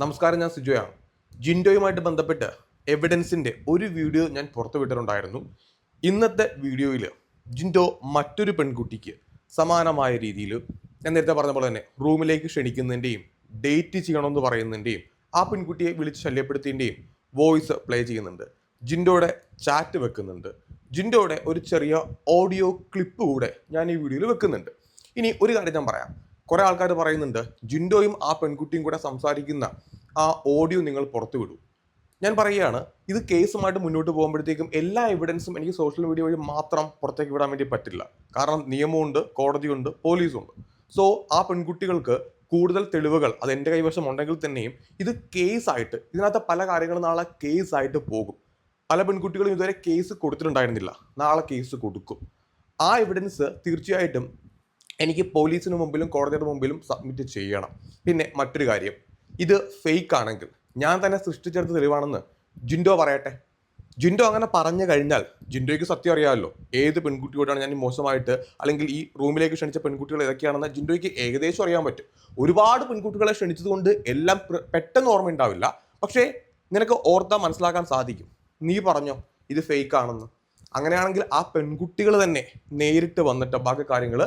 നമസ്കാരം ഞാൻ സിജോയാണ്. ജിൻഡോയുമായിട്ട് ബന്ധപ്പെട്ട് എവിഡൻസിന്റെ ഒരു വീഡിയോ ഞാൻ പുറത്തുവിട്ടിട്ടുണ്ടായിരുന്നു ഇന്നത്തെ വീഡിയോയിൽ ജിൻഡോ മറ്റൊരു പെൺകുട്ടിക്ക് സമാനമായ രീതിയിൽ ഞാൻ നേരത്തെ പറഞ്ഞ പോലെ തന്നെ റൂമിലേക്ക് ക്ഷണിക്കുന്നതിന്റെയും ഡേറ്റ് ചെയ്യണമെന്ന് പറയുന്നതിന്റെയും ആ പെൺകുട്ടിയെ വിളിച്ച് ശല്യപ്പെടുത്തിന്റെയും വോയിസ് പ്ലേ ചെയ്യുന്നുണ്ട്. ജിൻഡോയുടെ ചാറ്റ് വെക്കുന്നുണ്ട്. ജിൻഡോയുടെ ഒരു ചെറിയ ഓഡിയോ ക്ലിപ്പ് കൂടെ ഞാൻ ഈ വീഡിയോയിൽ വെക്കുന്നുണ്ട്. ഇനി ഒരു കാര്യം ഞാൻ പറയാം. കുറെ ആൾക്കാർ പറയുന്നുണ്ട് ജിൻഡോയും ആ പെൺകുട്ടിയും കൂടെ സംസാരിക്കുന്ന ആ ഓഡിയോ നിങ്ങൾ പുറത്തു വിടൂ ഞാൻ പറയുകയാണ് ഇത് കേസുമായിട്ട് മുന്നോട്ട് പോകുമ്പോഴത്തേക്കും എല്ലാ എവിഡൻസും എനിക്ക് സോഷ്യൽ മീഡിയ വഴി മാത്രം പുറത്തേക്ക് വിടാൻ വേണ്ടി പറ്റില്ല. കാരണം നിയമമുണ്ട് കോടതിയുണ്ട് പോലീസുണ്ട്. സോ ആ പെൺകുട്ടികൾക്ക് കൂടുതൽ തെളിവുകൾ അത് എന്റെ കൈവശം ഉണ്ടെങ്കിൽ തന്നെയും ഇത് കേസായിട്ട് ഇതിനകത്ത് പല കാര്യങ്ങളും നാളെ കേസായിട്ട് പോകും. പല പെൺകുട്ടികളും ഇതുവരെ കേസ് കൊടുത്തിട്ടുണ്ടായിരുന്നില്ല. നാളെ കേസ് കൊടുക്കും. ആ എവിഡൻസ് തീർച്ചയായിട്ടും എനിക്ക് പോലീസിന് മുമ്പിലും കോടതിയുടെ മുമ്പിലും സബ്മിറ്റ് ചെയ്യണം. പിന്നെ മറ്റൊരു കാര്യം. ഇത് ഫേക്ക് ആണെങ്കിൽ ഞാൻ തന്നെ സൃഷ്ടിച്ചെടുത്ത തെളിവാണെന്ന് ജിൻഡോ പറയട്ടെ. ജിൻഡോ അങ്ങനെ പറഞ്ഞു കഴിഞ്ഞാൽ ജിൻഡോയ്ക്ക് സത്യം അറിയാമല്ലോ. ഏത് പെൺകുട്ടിയോടാണ് ഞാൻ മോശമായിട്ട് അല്ലെങ്കിൽ ഈ റൂമിലേക്ക് ക്ഷണിച്ച പെൺകുട്ടികൾ ഏതൊക്കെയാണെന്ന് ജിൻഡോയ്ക്ക് ഏകദേശം അറിയാൻ പറ്റും. ഒരുപാട് പെൺകുട്ടികളെ ക്ഷണിച്ചതുകൊണ്ട് എല്ലാം പെട്ടെന്ന് ഓർമ്മ ഉണ്ടാവില്ല പക്ഷേ നിനക്ക് ഓർത്താൽ മനസ്സിലാക്കാൻ സാധിക്കും. നീ പറഞ്ഞോ ഇത് ഫേക്ക് ആണെന്ന്. അങ്ങനെയാണെങ്കിൽ ആ പെൺകുട്ടികൾ തന്നെ നേരിട്ട് വന്നിട്ട് ബാക്കി കാര്യങ്ങൾ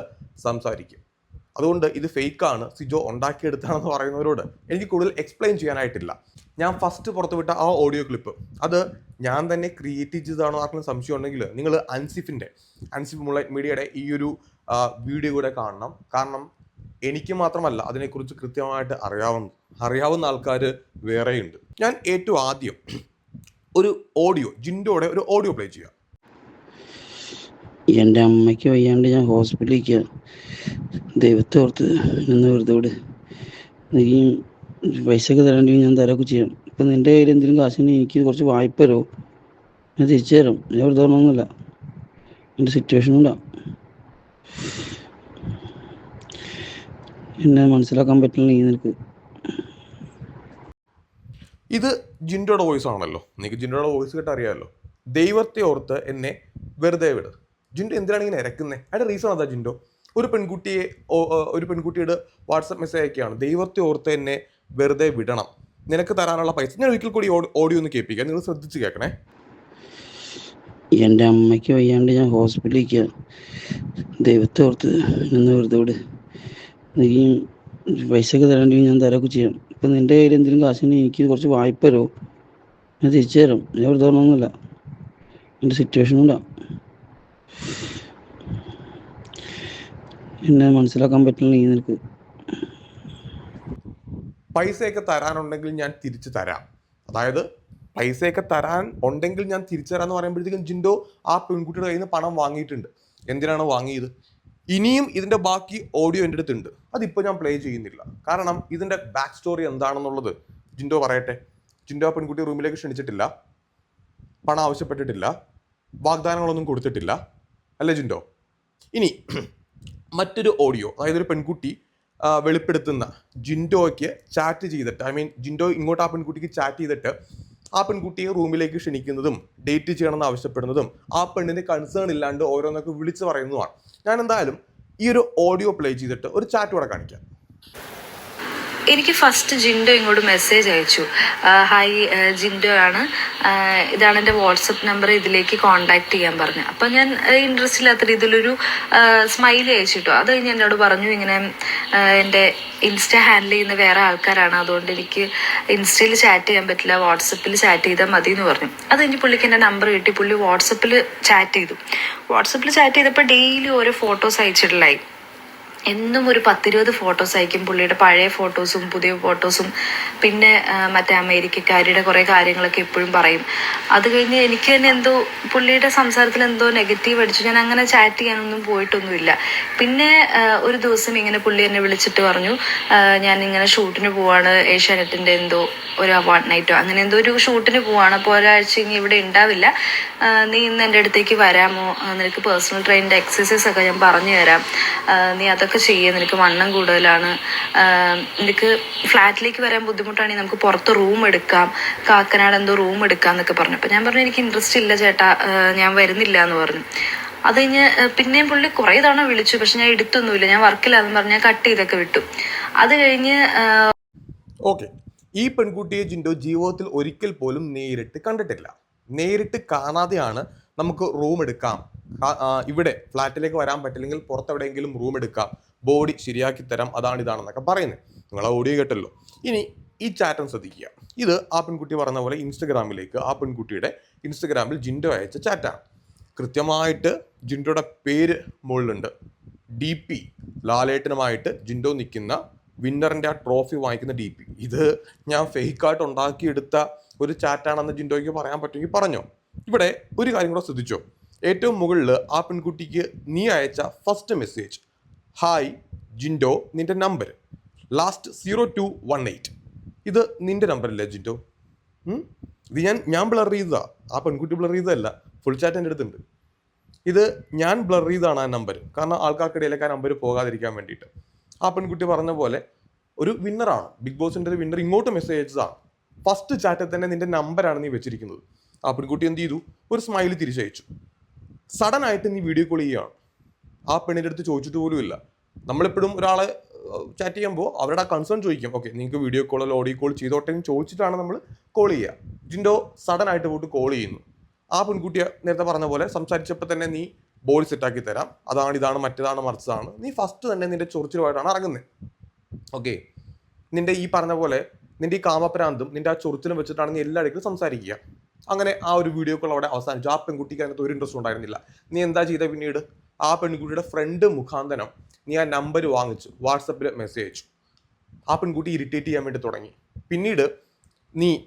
സംസാരിക്കും. അതുകൊണ്ട് ഇത് ഫേക്കാണ്. സിജോ ഉണ്ടാക്കിയെടുത്താണെന്ന് പറയുന്നവരോട് എനിക്ക് കൂടുതൽ എക്സ്പ്ലെയിൻ ചെയ്യാനായിട്ടില്ല. ഞാൻ ഫസ്റ്റ് പുറത്തുവിട്ട ആ ഓഡിയോ ക്ലിപ്പ് അത് ഞാൻ തന്നെ ക്രിയേറ്റ് ചെയ്തതാണോ ആർക്കും സംശയം ഉണ്ടെങ്കിൽ നിങ്ങൾ അൻസിഫിന്റെ അൻസിഫ് മീഡിയയുടെ ഈ ഒരു വീഡിയോ കൂടെ കാണണം. കാരണം എനിക്ക് മാത്രമല്ല അതിനെക്കുറിച്ച് കൃത്യമായിട്ട് അറിയാവുന്ന അറിയാവുന്ന ആൾക്കാർ വേറെയുണ്ട്. ഞാൻ ഏറ്റവും ആദ്യം ഒരു ഓഡിയോ ജിൻഡോയുടെ ഒരു ഓഡിയോ പ്ലേ ചെയ്യാം. എന്റെ അമ്മയ്ക്ക് വയ്യാണ്ട് ഞാൻ ഹോസ്പിറ്റലിലേക്ക് ദൈവത്തെ ഓർത്ത് നിന്ന് വെറുതെ വിട്. നീ പൈസ ഒക്കെ തരാണ്ടെങ്കിൽ ഞാൻ തരൊക്കെ ചെയ്യാം. ഇപ്പം നിന്റെ കയ്യിൽ എന്തെങ്കിലും കാശുണ്ടെങ്കിൽ എനിക്ക് കുറച്ച് വായ്പ തരുമോ? ഞാൻ തിരിച്ചു തരാം. ഞാൻ വെറുതെ പറഞ്ഞൊന്നുമില്ല. എന്റെ സിറ്റുവേഷൻ കൊണ്ടാണ് എന്നെ മനസ്സിലാക്കാൻ പറ്റില്ല നീ നിനക്ക്. ഇത് ജിൻഡോയുടെ വോയിസ് ആണല്ലോ. നിങ്ങൾക്ക് ജിൻഡോയുടെ വോയിസ് കേട്ട് അറിയാമല്ലോ. ദൈവത്തെ ഓർത്ത് എന്നെ വെറുതെ വിട്. ജിൻഡോ എന്തിനാണ് ഇങ്ങനെ ഇരക്കുന്നത് അതിന്റെ റീസൺ അതാ ജിൻഡോ? ഒരു പെൺകുട്ടിയെ ഒരു പെൺകുട്ടിയുടെ വാട്സപ്പ് മെസ്സേജ് അയക്കുകയാണ്. ദൈവത്തെ ഓർത്ത് എന്നെ വെറുതെ വിടണം. നിനക്ക് തരാനുള്ള പൈസ. ഞാൻ ഒരിക്കൽ കൂടി ഓഡിയോ ഒന്ന് കേൾപ്പിക്കാം. നിങ്ങൾ ശ്രദ്ധിച്ച് കേൾക്കണേ. എന്റെ അമ്മയ്ക്ക് വയ്യാണ്ട് ഞാൻ ഹോസ്പിറ്റലിലേക്ക് ദൈവത്തെ ഓർത്ത് നിന്ന് വെറുതെ വിട്. നീ ഒക്കെ തരാണ്ടെങ്കിൽ ഞാൻ തരൊക്കെ ചെയ്യാം ഇപ്പം നിന്റെ കയ്യിൽ എന്തെങ്കിലും കാശിന് എനിക്ക് കുറച്ച് വായ്പ തരുമോ? ഞാൻ തിരിച്ചു തരാം. ഞാൻ വെറുതെ പറഞ്ഞൊന്നുമില്ല. എന്റെ സിറ്റുവേഷൻ കൊണ്ടാ എന്നെ മനസ്സിലാക്കാൻ പറ്റില്ല നീ നിനക്ക്. പൈസയൊക്കെ തരാനുണ്ടെങ്കിൽ ഞാൻ തിരിച്ചു തരാം. അതായത് പൈസയൊക്കെ തരാൻ ഉണ്ടെങ്കിൽ ഞാൻ തിരിച്ചു തരാം എന്ന് പറയുമ്പോഴത്തേക്കും ജിൻഡോ ആ പെൺകുട്ടിയുടെ കയ്യിൽ നിന്ന് പണം വാങ്ങിയിട്ടുണ്ട്. എന്തിനാണ് വാങ്ങിയത്? ഇനിയും ഇതിന്റെ ബാക്കി ഓഡിയോ എന്റെ അടുത്തുണ്ട്. അതിപ്പോൾ ഞാൻ പ്ലേ ചെയ്യുന്നില്ല. കാരണം ഇതിന്റെ ബാക്ക് സ്റ്റോറി എന്താണെന്നുള്ളത് ജിൻഡോ പറയട്ടെ. ജിൻഡോ പെൺകുട്ടി റൂമിലേക്ക് ക്ഷണിച്ചിട്ടില്ല. പണം ആവശ്യപ്പെട്ടിട്ടില്ല. വാഗ്ദാനങ്ങളൊന്നും കൊടുത്തിട്ടില്ല. അല്ലേ ജിൻഡോ? ഇനി മറ്റൊരു ഓഡിയോ അതായത് ഒരു പെൺകുട്ടി വെളിപ്പെടുത്തുന്ന ജിൻഡോയ്ക്ക് ചാറ്റ് ചെയ്തിട്ട് ഐ മീൻ ജിൻഡോ ഇങ്ങോട്ട് ആ പെൺകുട്ടിക്ക് ചാറ്റ് ചെയ്തിട്ട് ആ പെൺകുട്ടിയെ റൂമിലേക്ക് ക്ഷണിക്കുന്നതും ഡേറ്റ് ചെയ്യണമെന്ന് ആവശ്യപ്പെടുന്നതും ആ പെണ്ണിന് കൺസേൺ ഇല്ലാണ്ട് ഓരോന്നൊക്കെ വിളിച്ചു പറയുന്നതുമാണ്. ഞാൻ എന്തായാലും ഈ ഒരു ഓഡിയോ പ്ലേ ചെയ്തിട്ട് ഒരു ചാറ്റ് കൂടെ കാണിക്കാം. എനിക്ക് ഫസ്റ്റ് ജിൻഡോ ഇങ്ങോട്ട് മെസ്സേജ് അയച്ചു. ഹായ് ജിൻഡോ ആണ്. ഇതാണ് എന്റെ വാട്സപ്പ് നമ്പർ ഇതിലേക്ക് കോണ്ടാക്ട് ചെയ്യാൻ പറഞ്ഞു അപ്പം ഞാൻ ഇൻട്രസ്റ്റ് ഇല്ലാത്ത രീതിയിലൊരു സ്മൈൽ അയച്ചിട്ടു. അത് കഴിഞ്ഞ് എന്നോട് പറഞ്ഞു ഇങ്ങനെ എന്റെ ഇൻസ്റ്റ ഹാൻഡിൽ ചെയ്യുന്ന വേറെ ആൾക്കാരാണ്. അതുകൊണ്ട് എനിക്ക് ഇൻസ്റ്റയിൽ ചാറ്റ് ചെയ്യാൻ പറ്റില്ല. വാട്സപ്പിൽ ചാറ്റ് ചെയ്താൽ മതി എന്ന് പറഞ്ഞു. അത് കഴിഞ്ഞ് പുള്ളിക്ക് എന്റെ നമ്പർ കിട്ടി. പുള്ളി വാട്സപ്പിൽ ചാറ്റ് ചെയ്തു. വാട്സപ്പിൽ ചാറ്റ് ചെയ്തപ്പോൾ ഡെയിലി ഓരോ ഫോട്ടോസ് അയച്ചിട്ടുള്ളായി എന്നും ഒരു പത്തിരുപത് ഫോട്ടോസ് അയക്കും പുള്ളിയുടെ പഴയ ഫോട്ടോസും പുതിയ ഫോട്ടോസും പിന്നെ മറ്റേ അമേരിക്കക്കാരുടെ കുറേ കാര്യങ്ങളൊക്കെ എപ്പോഴും പറയും. അത് കഴിഞ്ഞ് എനിക്ക് തന്നെ എന്തോ പുള്ളിയുടെ സംസാരത്തിൽ എന്തോ നെഗറ്റീവ് അടിച്ചു. ഞാൻ അങ്ങനെ ചാറ്റ് ചെയ്യാനൊന്നും പോയിട്ടൊന്നുമില്ല. പിന്നെ ഒരു ദിവസം ഇങ്ങനെ പുള്ളി എന്നെ വിളിച്ചിട്ട് പറഞ്ഞു ഞാൻ ഇങ്ങനെ ഷൂട്ടിന് പോവാണ്. ഏഷ്യാനെറ്റിന്റെ എന്തോ ഒരു അവാർഡ് നൈറ്റോ അങ്ങനെ എന്തോ ഒരു ഷൂട്ടിന് പോവാണ്. അപ്പോൾ ഒരാഴ്ച ഇനി ഇവിടെ ഉണ്ടാവില്ല. നീ ഇന്ന് എന്റെ അടുത്തേക്ക് വരാമോ? നിനക്ക് പേഴ്സണൽ ട്രെയിനിന്റെ എക്സസൈസ് ഒക്കെ ഞാൻ പറഞ്ഞു തരാം. നീ അതൊക്കെ ചെയ്യേ നിനക്ക് വണ്ണം കൂടുതലാണ്. നിനക്ക് ഫ്ലാറ്റിലേക്ക് വരാൻ ബുദ്ധിമുട്ടാണെങ്കിൽ നമുക്ക് പുറത്ത് റൂം എടുക്കാം. കാക്കനാട് എന്തോ റൂം എടുക്കാം എന്നൊക്കെ പറഞ്ഞു. അപ്പോൾ ഞാൻ പറഞ്ഞു എനിക്ക് ഇൻട്രസ്റ്റ് ഇല്ല ചേട്ടാ. ഞാൻ വരുന്നില്ല എന്ന് പറഞ്ഞു. അത് കഴിഞ്ഞ് പിന്നെയും പുള്ളി കുറേ തവണ വിളിച്ചു. പക്ഷെ ഞാൻ എടുത്തൊന്നുമില്ല. ഞാൻ വർക്കിലാന്ന് പറഞ്ഞ് ഞാൻ കട്ട് ചെയ്തൊക്കെ വിട്ടു. അത് കഴിഞ്ഞ് ഓക്കെ. ഈ പെൺകുട്ടിയെ ജിൻഡോ ജീവിതത്തിൽ ഒരിക്കൽ പോലും നേരിട്ട് കണ്ടിട്ടില്ല. നേരിട്ട് കാണാതെയാണ് നമുക്ക് റൂം എടുക്കാം. ഇവിടെ ഫ്ലാറ്റിലേക്ക് വരാൻ പറ്റില്ലെങ്കിൽ പുറത്തെവിടെയെങ്കിലും റൂം എടുക്കാം. ബോഡി ശരിയാക്കി തരാം. അതാണ് ഇതാണെന്നൊക്കെ പറയുന്നത്. നിങ്ങൾ ഓഡിയോ കേട്ടല്ലോ. ഇനി ഈ ചാറ്റം ശ്രദ്ധിക്കുക. ഇത് ആ പെൺകുട്ടി പറഞ്ഞ പോലെ ഇൻസ്റ്റഗ്രാമിലേക്ക് ആ പെൺകുട്ടിയുടെ ഇൻസ്റ്റഗ്രാമിൽ ജിൻഡോ അയച്ച ചാറ്റാണ്. കൃത്യമായിട്ട് ജിൻഡോയുടെ പേര് മുകളിലുണ്ട്. ഡി പി ലാലേട്ടനുമായിട്ട് ജിൻഡോ നിൽക്കുന്ന വിന്നറിന്റെ ആ ട്രോഫി വാങ്ങിക്കുന്ന ഡി പി ഇത് ഞാൻ ഫേക്കായിട്ട് ഉണ്ടാക്കിയെടുത്ത ഒരു ചാറ്റാണെന്ന് ജിൻഡോയ്ക്ക് പറയാൻ പറ്റുമെങ്കിൽ പറഞ്ഞോ. ഇവിടെ ഒരു കാര്യം കൂടെ ശ്രദ്ധിച്ചോ. ഏറ്റവും മുകളിൽ ആ പെൺകുട്ടിക്ക് നീ അയച്ച ഫസ്റ്റ് മെസ്സേജ് ഹായ് ജിൻഡോ നിന്റെ number last zero two one eight ഇത് നിന്റെ നമ്പറല്ലേ ജിൻഡോ? ഇത് ഞാൻ ഞാൻ ബ്ലർ ചെയ്തതാ. ആ പെൺകുട്ടി ബ്ലർ ചെയ്തതല്ല ഫുൾ ചാറ്റ് എന്റെ അടുത്തുണ്ട്. ഇത് ഞാൻ ബ്ലർ ചെയ്താണ് ആ നമ്പർ കാരണം ആൾക്കാർക്കിടയിലേക്ക് ആ നമ്പർ പോകാതിരിക്കാൻ വേണ്ടിയിട്ട്. ആ പെൺകുട്ടി പറഞ്ഞ പോലെ ഒരു വിന്നറാണ് ബിഗ് ബോസിന്റെ ഒരു വിന്നർ ഇങ്ങോട്ട് മെസ്സേജ് അയച്ചതാണ്. ഫസ്റ്റ് ചാറ്റിൽ തന്നെ നിന്റെ നമ്പറാണ് നീ വെച്ചിരിക്കുന്നത്. ആ പെൺകുട്ടി എന്ത് ചെയ്തു? ഒരു സ്മൈൽ തിരിച്ചയച്ചു. സഡൻ ആയിട്ട് നീ വീഡിയോ കോൾ ചെയ്യുകയാണ് ആ പെണ്ണിന്റെ അടുത്ത് ചോദിച്ചിട്ട് പോലും ഇല്ല. നമ്മളെപ്പോഴും ഒരാളെ ചാറ്റ് ചെയ്യുമ്പോൾ അവരുടെ കൺസേൺ ചോദിക്കും. ഓക്കെ നിങ്ങൾക്ക് വീഡിയോ കോൾ അല്ലെങ്കിൽ ഓഡിയോ കോൾ ചെയ്തോട്ടെ എന്ന് ചോദിച്ചിട്ടാണ് നമ്മൾ കോൾ ചെയ്യുക. ജിൻഡോ സഡൻ ആയിട്ട് പോയിട്ട് കോൾ ചെയ്യുന്നു. ആ പെൺകുട്ടിയെ നേരത്തെ പറഞ്ഞ പോലെ സംസാരിച്ചപ്പോൾ തന്നെ നീ ബോഡി സെറ്റാക്കി തരാം. അതാണ് ഇതാണ് മറ്റേതാണ് മറിച്ചതാണ്. നീ ഫസ്റ്റ് തന്നെ നിന്റെ ചൊറിച്ചിലുമായിട്ടാണ് ഇറങ്ങുന്നത് ഓക്കെ നിന്റെ ഈ പറഞ്ഞ പോലെ നിന്റെ ഈ കാമപ്രാന്തും നിന്റെ ആ ചൊറിച്ചിലും വെച്ചിട്ടാണ് നീ എല്ലായിടത്തും സംസാരിക്കുക. അങ്ങനെ ആ ഒരു വീഡിയോ കോൾ അവിടെ അവസാനിച്ചു. ആ പെൺകുട്ടിക്ക് അതിനകത്ത് ഒരു ഇൻട്രസ്റ്റ് ഉണ്ടായിരുന്നില്ല. നീ എന്താ ചെയ്ത പിന്നീട്? ആ പെൺകുട്ടിയുടെ ഫ്രണ്ട് മുഖാന്തരം നീ ആ നമ്പർ വാങ്ങിച്ചു. വാട്സപ്പിൽ മെസ്സേജ് അയച്ചു. ആ പെൺകുട്ടി ഇറിറ്റേറ്റ് ചെയ്യാൻ വേണ്ടി തുടങ്ങി. പിന്നീട് നീ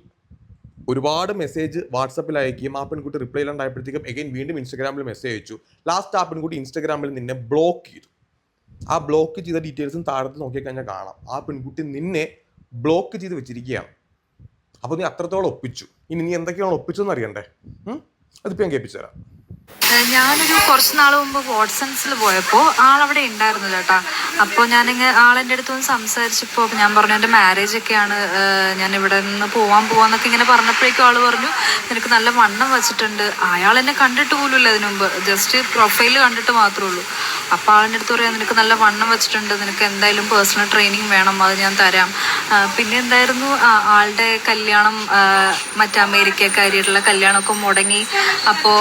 ഒരുപാട് മെസ്സേജ് വാട്സപ്പിൽ അയക്കുകയും ആ പെൺകുട്ടി റിപ്ലൈ ഇല്ലാണ്ടായപ്പോഴത്തേക്കും എഗൈൻ വീണ്ടും ഇൻസ്റ്റാഗ്രാമിൽ മെസ്സേജ് അയച്ചു. ലാസ്റ്റ് ആ പെൺകുട്ടി ഇൻസ്റ്റാഗ്രാമിൽ നിന്നെ ബ്ലോക്ക് ചെയ്തു. ആ ബ്ലോക്ക് ചെയ്ത ഡീറ്റെയിൽസും താഴത്ത് നോക്കിക്കഴിഞ്ഞാൽ കാണാം. ആ പെൺകുട്ടി നിന്നെ ബ്ലോക്ക് ചെയ്ത് വെച്ചിരിക്കുകയാണ്. അപ്പോൾ നീ അത്രത്തോളം ഒപ്പിച്ചു. ഇനി നീ എന്തൊക്കെയാണ് ഒപ്പിച്ചതെന്ന് അറിയണ്ടേ? അതിപ്പോൾ ഞാൻ കേൾപ്പിച്ചു തരാം ഞാനൊരു കുറച്ച് നാൾ മുമ്പ് വാട്സൺസിൽ പോയപ്പോൾ ആളവിടെ ഉണ്ടായിരുന്നു ചേട്ടാ. അപ്പോൾ ഞാനിങ്ങനെ ആളെന്റെ അടുത്ത് വന്ന് സംസാരിച്ചപ്പോൾ ഞാൻ പറഞ്ഞു എന്റെ മാരേജ് ഒക്കെയാണ് ഞാൻ ഇവിടെ നിന്ന് പോവാൻ പോവാന്നൊക്കെ ഇങ്ങനെ പറഞ്ഞപ്പോഴേക്കും ആൾ പറഞ്ഞു നിനക്ക് നല്ല വണ്ണം വെച്ചിട്ടുണ്ട്. അയാൾ എന്നെ കണ്ടിട്ട് പോലുമില്ല അതിനു മുമ്പ്. ജസ്റ്റ് പ്രൊഫൈൽ കണ്ടിട്ട് മാത്രമേ ഉള്ളൂ. അപ്പോൾ ആളിന്റെ അടുത്ത് പറയാം നിനക്ക് നല്ല വണ്ണം വെച്ചിട്ടുണ്ട്. നിനക്ക് എന്തായാലും പേഴ്സണൽ ട്രെയിനിങ് വേണം. അത് ഞാൻ തരാം. പിന്നെ എന്തായിരുന്നു? ആളുടെ കല്യാണം മറ്റേ അമേരിക്കക്കാരിയായിട്ടുള്ള കല്യാണമൊക്കെ മുടങ്ങി. അപ്പോൾ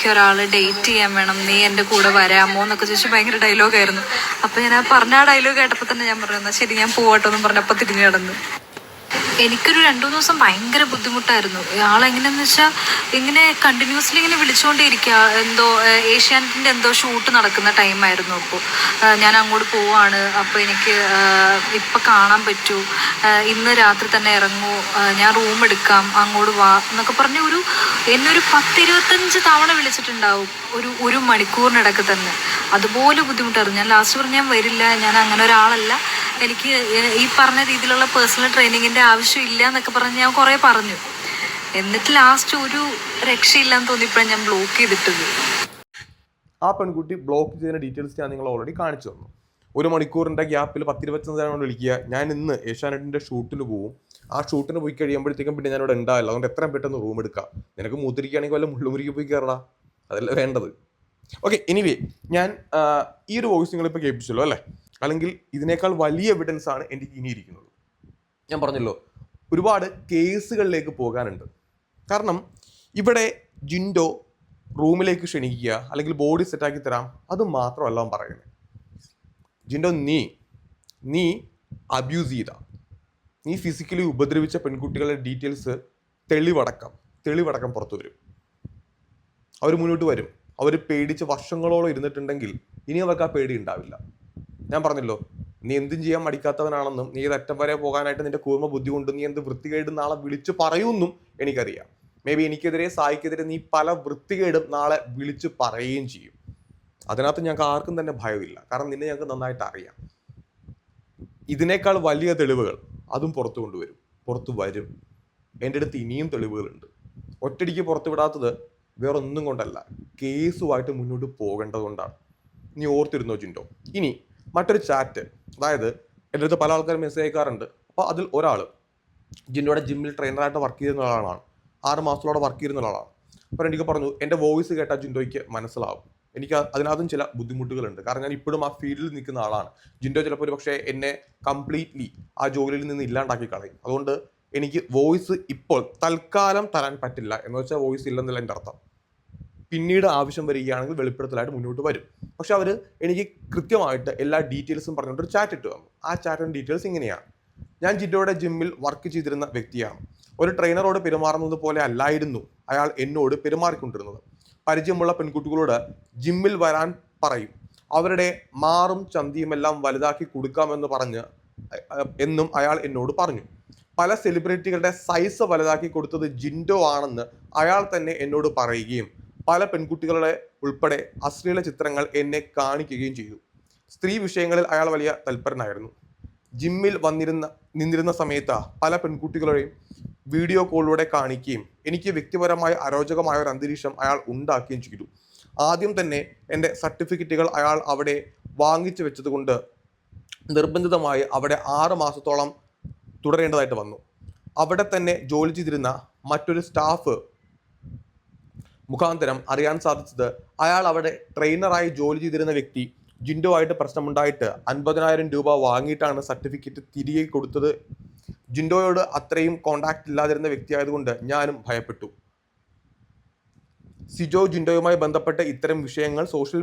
എനിക്കൊരാൾ ഡേറ്റ് ചെയ്യാൻ വേണം. നീ എന്റെ കൂടെ വരാമോ എന്നൊക്കെ ചോദിച്ചു ഭയങ്കര ഡയലോഗായിരുന്നു അപ്പോൾ ഞാൻ ആ പറഞ്ഞ ആ ഡയലോഗ് കേട്ടപ്പോൾ തന്നെ ഞാൻ പറഞ്ഞു "എന്നാ ശരി ഞാൻ പോവാട്ടോ എന്നും പറഞ്ഞപ്പോൾ തിരിഞ്ഞു കിടന്നു എനിക്കൊരു രണ്ടു മൂന്ന് ദിവസം ഭയങ്കര ബുദ്ധിമുട്ടായിരുന്നു. ആളെങ്ങനെയെന്ന് വെച്ചാൽ ഇങ്ങനെ കണ്ടിന്യൂസ്ലി ഇങ്ങനെ വിളിച്ചുകൊണ്ടേയിരിക്കുക എന്തോ ഏഷ്യാനെറ്റിന്റെ എന്തോ ഷൂട്ട് നടക്കുന്ന ടൈമായിരുന്നു അപ്പോൾ ഞാൻ അങ്ങോട്ട് പോവാണ്. അപ്പോൾ എനിക്ക് ഇപ്പം കാണാൻ പറ്റൂ. ഇന്ന് രാത്രി തന്നെ ഇറങ്ങൂ. ഞാൻ റൂം എടുക്കാം. അങ്ങോട്ട് വാ എന്നൊക്കെ പറഞ്ഞ് ഒരു എന്നൊരു പത്തിരുപത്തഞ്ച് തവണ വിളിച്ചിട്ടുണ്ടാവും. ഒരു ഒരു മണിക്കൂറിനിടക്ക് തന്നെ. അതുപോലെ ബുദ്ധിമുട്ടായിരുന്നു. ഞാൻ ലാസ്റ്റ് പറഞ്ഞു ഞാൻ വരില്ല. ഞാൻ അങ്ങനെ ഒരാളല്ല. എനിക്ക് ഈ പറഞ്ഞ രീതിയിലുള്ള പേഴ്സണൽ ട്രെയിനിങ്ങിന്റെ ആവശ്യമില്ല എന്നൊക്കെ പറഞ്ഞ് ഞാൻ കുറേ പറഞ്ഞു. എന്നിട്ട് ലാസ്റ്റ് ഒരു രക്ഷയില്ലാന്ന് തോന്നിയപ്പോഴാണ് ഞാൻ ബ്ലോക്ക് ചെയ്തിട്ടത്. ആ പെൺകുട്ടി ബ്ലോക്ക് ചെയ്യുന്ന ഡീറ്റെയിൽസ് ഞാൻ നിങ്ങൾ ഓൾറെഡി കാണിച്ചു തന്നു. ഒരു മണിക്കൂറിന്റെ ഗ്യാപ്പിൽ പത്തിരുപത്തി നേരം കൊണ്ട് വിളിക്കുക. ഞാൻ ഇന്ന് ഏഷ്യാനെറ്റിന്റെ ഷൂട്ടിന് പോകും ആ ഷൂട്ടിന് പോയി കഴിയുമ്പോഴത്തേക്കും പിന്നെ ഞാനിവിടെ ഉണ്ടാവില്ല. അതുകൊണ്ട് എത്രയും പെട്ടെന്ന് റൂം എടുക്കാം. നിനക്ക് മൂത്തിരിക്കുകയാണെങ്കിൽ വല്ല മുള്ളുമുറിക്ക് പോയി കയറടാ അതല്ല വേണ്ടത്. ഓക്കെ എനിവേ ഞാൻ ഈ ഒരു വോയിസ് നിങ്ങളിപ്പോൾ കേൾപ്പിച്ചല്ലോ അല്ലേ? അല്ലെങ്കിൽ ഇതിനേക്കാൾ വലിയ എവിഡൻസ് ആണ് എനിക്ക് ഇനിയിരിക്കുന്നത് ഞാൻ പറഞ്ഞല്ലോ ഒരുപാട് കേസുകളിലേക്ക് പോകാനുണ്ട്. കാരണം ഇവിടെ ജിൻഡോ റൂമിലേക്ക് ക്ഷണിക്കുക അല്ലെങ്കിൽ ബോഡി സെറ്റാക്കി തരാം അത് മാത്രമല്ല പറയുന്നത് ജിൻഡോ നീ നീ അബ്യൂസ് ചെയ്ത. നീ ഫിസിക്കലി ഉപദ്രവിച്ച പെൺകുട്ടികളുടെ ഡീറ്റെയിൽസ് തെളിവടക്കം തെളിവടക്കം പുറത്തു വരും. അവർ മുന്നോട്ട് വരും. അവർ പേടിച്ച് വർഷങ്ങളോളം ഇരുന്നിട്ടുണ്ടെങ്കിൽ ഇനി അവർക്ക് ആ പേടി ഉണ്ടാവില്ല. ഞാൻ പറഞ്ഞല്ലോ നീ എന്തും ചെയ്യാൻ മടിക്കാത്തവനാണെന്നും നീ ഒരറ്റം വരെ പോകാനായിട്ട് നിന്റെ കൂർമ്മ ബുദ്ധി കൊണ്ട് നീ എന്ത് വൃത്തികേട് നാളെ വിളിച്ചു പറയുമെന്നും എനിക്കറിയാം. മേ ബി എനിക്കെതിരെ സായിക്കെതിരെ നീ പല വൃത്തികേടും നാളെ വിളിച്ചു പറയുകയും ചെയ്യും. അതിനകത്ത് ഞങ്ങൾക്ക് ആർക്കും തന്നെ ഭയമില്ല. കാരണം നിന്നെ ഞങ്ങൾക്ക് നന്നായിട്ട് അറിയാം. ഇതിനേക്കാൾ വലിയ തെളിവുകൾ അതും പുറത്തു കൊണ്ടുവരും. പുറത്തു വരും. എന്റെ അടുത്ത് ഇനിയും തെളിവുകളുണ്ട്. ഒറ്റടിക്ക് പുറത്തു വിടാത്തത് വേറൊന്നും കൊണ്ടല്ല. കേസുമായിട്ട് മുന്നോട്ട് പോകേണ്ടതുകൊണ്ടാണ്. നീ ഓർത്തിരുന്നോ ചിന്തോ ഇനി മറ്റൊരു ചാറ്റ് അതായത് എന്റെ അടുത്ത് പല ആൾക്കാരും മെസ്സേജ് അയക്കാറുണ്ട്. അപ്പോൾ അതിൽ ഒരാൾ ജിൻഡോയുടെ ജിമ്മിൽ ട്രെയിനറായിട്ട് വർക്ക് ചെയ്യുന്ന ഒരാളാണ്. ആറ് മാസത്തോടെ വർക്ക് ചെയ്യുന്ന ഒരാളാണ്. അപ്പോൾ എനിക്ക് പറഞ്ഞു എന്റെ വോയിസ് കേട്ടാൽ ജിൻഡോയ്ക്ക് മനസ്സിലാവും. എനിക്ക് അതിനകത്തും ചില ബുദ്ധിമുട്ടുകളുണ്ട്. കാരണം ഞാൻ ഇപ്പോഴും ആ ഫീൽഡിൽ നിൽക്കുന്ന ആളാണ്. ജിൻഡോ ചിലപ്പോൾ ഒരു പക്ഷേ എന്നെ കംപ്ലീറ്റ്ലി ആ ജോലിയിൽ നിന്ന് ഇല്ലാണ്ടാക്കി കളയും. അതുകൊണ്ട് എനിക്ക് വോയിസ് ഇപ്പോൾ തൽക്കാലം തരാൻ പറ്റില്ല. എന്ന് വെച്ചാൽ വോയിസ് ഇല്ലെന്നല്ല എന്റെ അർത്ഥം. പിന്നീട് ആവശ്യം വരികയാണെങ്കിൽ വെളിപ്പെടുത്തലായിട്ട് മുന്നോട്ട് വരും. പക്ഷെ അവർ എനിക്ക് കൃത്യമായിട്ട് എല്ലാ ഡീറ്റെയിൽസും പറഞ്ഞിട്ടൊരു ചാറ്റ് ഇട്ട് തന്നു. ആ ചാറ്റിന്റെ ഡീറ്റെയിൽസ് ഇങ്ങനെയാണ്. ഞാൻ ജിറ്റോയുടെ ജിമ്മിൽ വർക്ക് ചെയ്തിരുന്ന വ്യക്തിയാണ്. ഒരു ട്രെയിനറോട് പെരുമാറുന്നത് പോലെ അല്ലായിരുന്നു അയാൾ എന്നോട് പെരുമാറിക്കൊണ്ടിരുന്നത്. പരിചയമുള്ള പെൺകുട്ടികളോട് ജിമ്മിൽ വരാൻ പറയും. അവരുടെ മാറും ചന്തിയുമെല്ലാം വലുതാക്കി കൊടുക്കാമെന്ന് പറഞ്ഞ് എന്നും അയാൾ എന്നോട് പറഞ്ഞു. പല സെലിബ്രിറ്റികളുടെ സൈസ് വലുതാക്കി കൊടുത്തത് ജിൻഡോ ആണെന്ന് അയാൾ തന്നെ എന്നോട് പറയുകയും പല പെൺകുട്ടികളുടെ ഉൾപ്പെടെ അശ്ലീല ചിത്രങ്ങൾ എന്നെ കാണിക്കുകയും ചെയ്തു. സ്ത്രീ വിഷയങ്ങളിൽ അയാൾ വലിയ തൽപരനായിരുന്നു. ജിമ്മിൽ വന്നിരുന്ന നിന്നിരുന്ന സമയത്ത് പല പെൺകുട്ടികളെയും വീഡിയോ കോളിലൂടെ കാണിക്കുകയും എനിക്ക് വ്യക്തിപരമായ അരോചകമായ ഒരു അന്തരീക്ഷം അയാൾ ഉണ്ടാക്കുകയും ചെയ്തു. ആദ്യം തന്നെ എന്റെ സർട്ടിഫിക്കറ്റുകൾ അയാൾ അവിടെ വാങ്ങിച്ചു വെച്ചതുകൊണ്ട് നിർബന്ധിതമായി അവിടെ ആറ് മാസത്തോളം തുടരേണ്ടതായിട്ട് വന്നു. അവിടെ തന്നെ ജോലി ചെയ്തിരുന്ന മറ്റൊരു സ്റ്റാഫ് മുഖാന്തരം അറിയാൻ സാധിച്ചത് അയാൾ അവിടെ ട്രെയിനറായി ജോലി ചെയ്തിരുന്ന വ്യക്തി ജിൻഡോ ആയിട്ട് പ്രശ്നമുണ്ടായിട്ട് അൻപതിനായിരം രൂപ വാങ്ങിയിട്ടാണ് സർട്ടിഫിക്കറ്റ് തിരികെ കൊടുത്തത്. ജിൻഡോയോട് അത്രയും കോണ്ടാക്ട് ഇല്ലാതിരുന്ന വ്യക്തിയായതുകൊണ്ട് ഞാനും ഭയപ്പെട്ടു. സിജോ ജിൻഡോയുമായി ബന്ധപ്പെട്ട ഇത്തരം വിഷയങ്ങൾ സോഷ്യൽ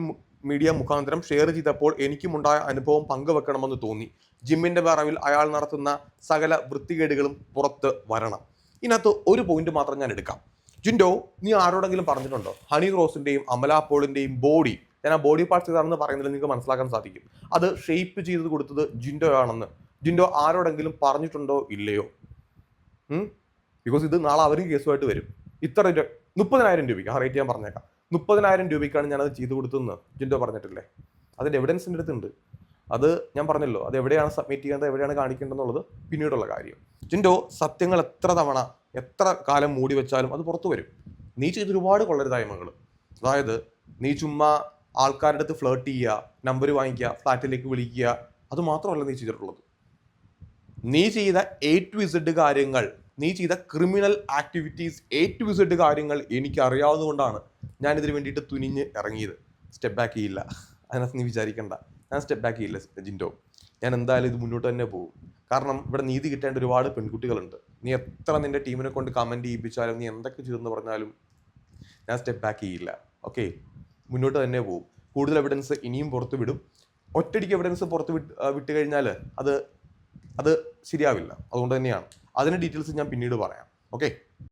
മീഡിയ മുഖാന്തരം ഷെയർ ചെയ്തപ്പോൾ എനിക്കുമുണ്ടായ അനുഭവം പങ്കുവെക്കണമെന്ന് തോന്നി. ജിമ്മിന്റെ പറവിൽ അയാൾ നടത്തുന്ന സകല വൃത്തികേടുകളും പുറത്ത് വരണം. ഇതിനകത്ത് ഒരു പോയിന്റ് മാത്രം ഞാൻ എടുക്കാം. ജിൻഡോ നീ ആരോടെങ്കിലും പറഞ്ഞിട്ടുണ്ടോ? ഹണി റോസിന്റെയും അമല ബോഡി ഞാൻ ആ ബോഡി പാർട്സ് ഏതാണെന്ന് പറയുന്നതിൽ നിങ്ങൾക്ക് മനസ്സിലാക്കാൻ സാധിക്കും. അത് ഷേപ്പ് ചെയ്ത് കൊടുത്തത് ജിൻഡോ ആണെന്ന് ജിൻഡോ ആരോടെങ്കിലും പറഞ്ഞിട്ടുണ്ടോ ഇല്ലയോ? ബിക്കോസ് ഇത് നാളെ അവർ കേസുമായിട്ട് വരും. ഇത്ര രൂപ മുപ്പതിനായിരം രൂപയ്ക്ക് ആ റേറ്റ് ഞാൻ പറഞ്ഞേക്കാം. മുപ്പതിനായിരം രൂപയ്ക്കാണ് ഞാനത് ചെയ്തു കൊടുത്തതെന്ന് ജിൻഡോ പറഞ്ഞിട്ടില്ലേ? അതിന്റെ എവിഡൻസ് എന്റെ അടുത്തുണ്ട് അത് ഞാൻ പറഞ്ഞല്ലോ അത് എവിടെയാണ് സബ്മിറ്റ് ചെയ്യേണ്ടത് എവിടെയാണ് കാണിക്കേണ്ടതെന്നുള്ളത് പിന്നീടുള്ള കാര്യം. ജിൻഡോ സത്യങ്ങൾ എത്ര തവണ എത്ര കാലം മൂടി വെച്ചാലും അത് പുറത്തു വരും. നീ ചെയ്ത ഒരുപാട് കൊള്ളരുതായ്മകൾ അതായത് നീ ചുമ്മാ ആൾക്കാരുടെ അടുത്ത് ഫ്ലേർട്ട് ചെയ്യുക നമ്പർ വാങ്ങിക്കുക ഫ്ലാറ്റിലേക്ക് വിളിക്കുക അത് മാത്രമല്ല നീ ചെയ്തിട്ടുള്ളത്. നീ ചെയ്ത എ ടു ഇസഡ് കാര്യങ്ങൾ നീ ചെയ്ത criminal activities A to Z കാര്യങ്ങൾ എനിക്ക് അറിയാവുന്നതുകൊണ്ടാണ് ഞാൻ ഇതിന് വേണ്ടിയിട്ട് തുനിഞ്ഞ് ഇറങ്ങിയത്. സ്റ്റെപ്പ് ബാക്ക് ചെയ്യില്ല. അതിനകത്ത് നീ വിചാരിക്കണ്ട. ഞാൻ സ്റ്റെപ്പ് ബാക്ക് ചെയ്യില്ല ജിൻഡോ. ഞാൻ എന്തായാലും ഇത് മുന്നോട്ട് തന്നെ പോകും. കാരണം ഇവിടെ നീതി കിട്ടേണ്ട ഒരുപാട് പെൺകുട്ടികളുണ്ട്. നീ എത്ര നിന്റെ ടീമിനെ കൊണ്ട് കമന്റ് ചെയ്യിപ്പിച്ചാലും നീ എന്തൊക്കെ ചെയ്തെന്ന് പറഞ്ഞാലും ഞാൻ സ്റ്റെപ്പ് ബാക്ക് ചെയ്യില്ല. ഓക്കെ മുന്നോട്ട് തന്നെ പോകും കൂടുതൽ എവിഡൻസ് ഇനിയും പുറത്ത് വിടും. ഒറ്റടിക്ക് എവിഡൻസ് പുറത്ത് വിട്ട് വിട്ട് കഴിഞ്ഞാൽ അത് അത് ശരിയാവില്ല. അതുകൊണ്ട് തന്നെയാണ്. അതിന്റെ ഡീറ്റെയിൽസ് ഞാൻ പിന്നീട് പറയാം. ഓക്കെ